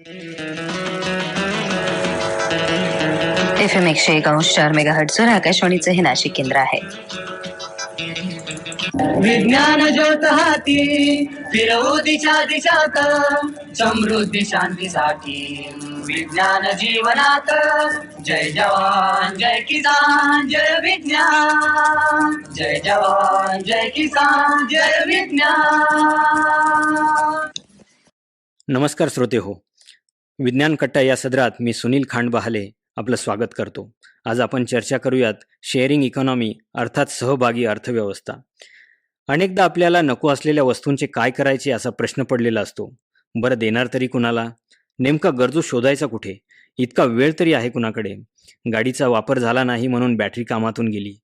F M एकशे एक अंश चार मेगा हर्ट्झवर आकाशवाणीचं हे नाशिक केंद्र आहे. विज्ञान ज्योत हाती फिरवू दिशा दिशात समृद्धी शांतीसाठी. विज्ञान जीवनात जय जवान जय किसान जय विज्ञान. जय जवान जय किसान जय विज्ञान. नमस्कार श्रोते हो विज्ञान कट्टा या सदरात मी सुनील खांड बहाले आपलं स्वागत करतो. आज आपण चर्चा करूयात शेअरिंग इकॉनॉमी अर्थात सहभागी अर्थव्यवस्था. अनेकदा आपल्याला नको असलेल्या वस्तूंचे काय करायचे असा प्रश्न पडलेला असतो. बरं देणार तरी कुणाला? नेमका गरजू शोधायचा कुठे? इतका वेळ तरी आहे कुणाकडे? गाडीचा वापर झाला नाही म्हणून बॅटरी कामातून गेली.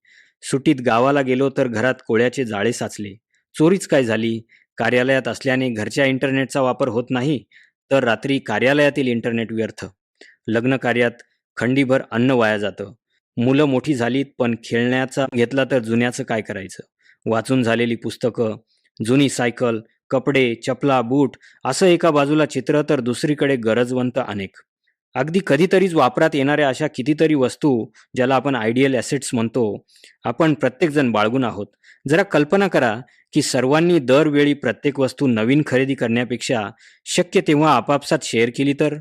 सुट्टीत गावाला गेलो तर घरात कोळ्याचे जाळे साचले. चोरीच काय झाली? कार्यालयात असल्याने घरच्या इंटरनेटचा वापर होत नाही? तर रात्री कार्यालयातील इंटरनेट व्यर्थ. लग्न कार्यात खंडीभर अन्न वाया जातं. मुलं मोठी झालीत पण खेळण्याचा घेतला तर जुन्याचं काय करायचं? वाचून झालेली पुस्तकं जुनी सायकल कपडे चपला बूट असं एका बाजूला चित्र तर दुसरीकडे गरजवंत अनेक. अगदी कधीतरीच वापरात येणाऱ्या अशा कितीतरी वस्तू ज्याला आपण आयडियल ॲसेट्स म्हणतो आपण प्रत्येकजण बाळगून आहोत. जरा कल्पना करा की सर्वांनी दरवेळी प्रत्येक वस्तू नवीन खरेदी करण्यापेक्षा शक्य तेव्हा आपापसात शेअर केली तर?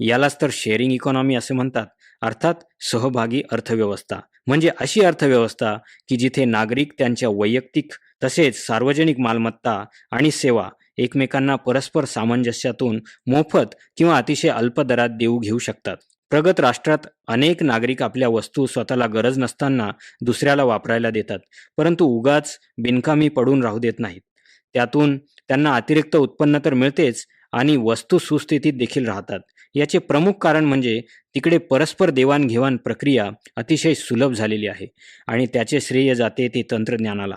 यालाच तर शेअरिंग इकॉनॉमी असे म्हणतात. अर्थात सहभागी अर्थव्यवस्था. म्हणजे अशी अर्थव्यवस्था की जिथे नागरिक त्यांच्या वैयक्तिक तसेच सार्वजनिक मालमत्ता आणि सेवा एकमेकांना परस्पर सामंजस्यातून मोफत किंवा अतिशय अल्प दरात देऊ घेऊ शकतात. प्रगत राष्ट्रात अनेक नागरिक आपल्या वस्तू स्वतःला गरज नसताना दुसऱ्याला वापरायला देतात परंतु उगाच बिनकामी पडून राहू देत नाहीत. त्यातून त्यांना अतिरिक्त उत्पन्न तर मिळतेच आणि वस्तू सुस्थितीत देखील राहतात. याचे प्रमुख कारण म्हणजे तिकडे परस्पर देवाणघेवाण प्रक्रिया अतिशय सुलभ झालेली आहे आणि त्याचे श्रेय जाते ते तंत्रज्ञानाला.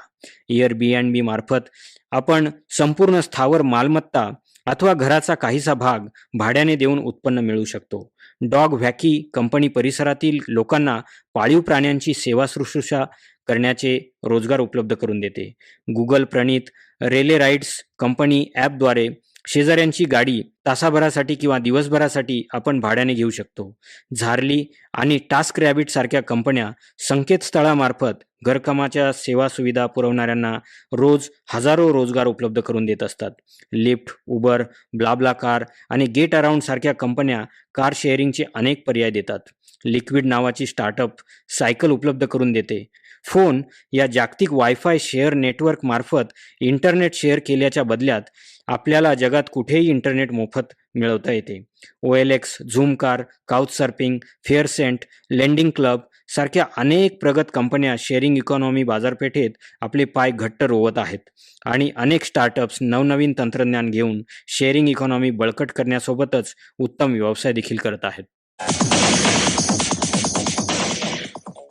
इयर बी अँड बी मार्फत आपण संपूर्ण स्थावर मालमत्ता अथवा घराचा काहीसा भाग भाड्याने देऊन उत्पन्न मिळवू शकतो. डॉग व्हॅकी कंपनी परिसरातील लोकांना पाळीव प्राण्यांची सेवा शुश्रूषा करण्याचे रोजगार उपलब्ध करून देते. गुगल प्रणित रेले राईड्स कंपनी ॲपद्वारे शेजाऱ्यांची गाडी तासाभरासाठी किंवा दिवसभरासाठी आपण भाड्याने घेऊ शकतो. झारली आणि टास्क रॅबिट सारख्या कंपन्या संकेतस्थळामार्फत घरकामाच्या सेवा सुविधा पुरवणाऱ्यांना रोज हजारो रोजगार उपलब्ध करून देत असतात. लिफ्ट उबर ब्लाबला कार आणि गेट अराउंड सारख्या कंपन्या कार शेअरिंगचे अनेक पर्याय देतात. लिक्विड नावाची स्टार्टअप सायकल उपलब्ध करून देते. फोन या जागतिक वायफाय शेअर नेटवर्क मार्फत इंटरनेट शेअर केल्याच्या बदल्यात आपल्याला जगात कुठेही इंटरनेट मोफत मिळवता येते. O L X zoom car couch surfing Faircent lending club सारख्या अनेक प्रगत कंपन्या शेअरिंग इकॉनॉमी बाजारपेठेत आपले पाय घट्ट रोवत आहेत. आणि अनेक स्टार्टअप्स नवनवीन तंत्रज्ञान घेऊन शेअरिंग इकॉनॉमी बळकट करण्यासोबतच उत्तम व्यवसाय देखील करत आहेत.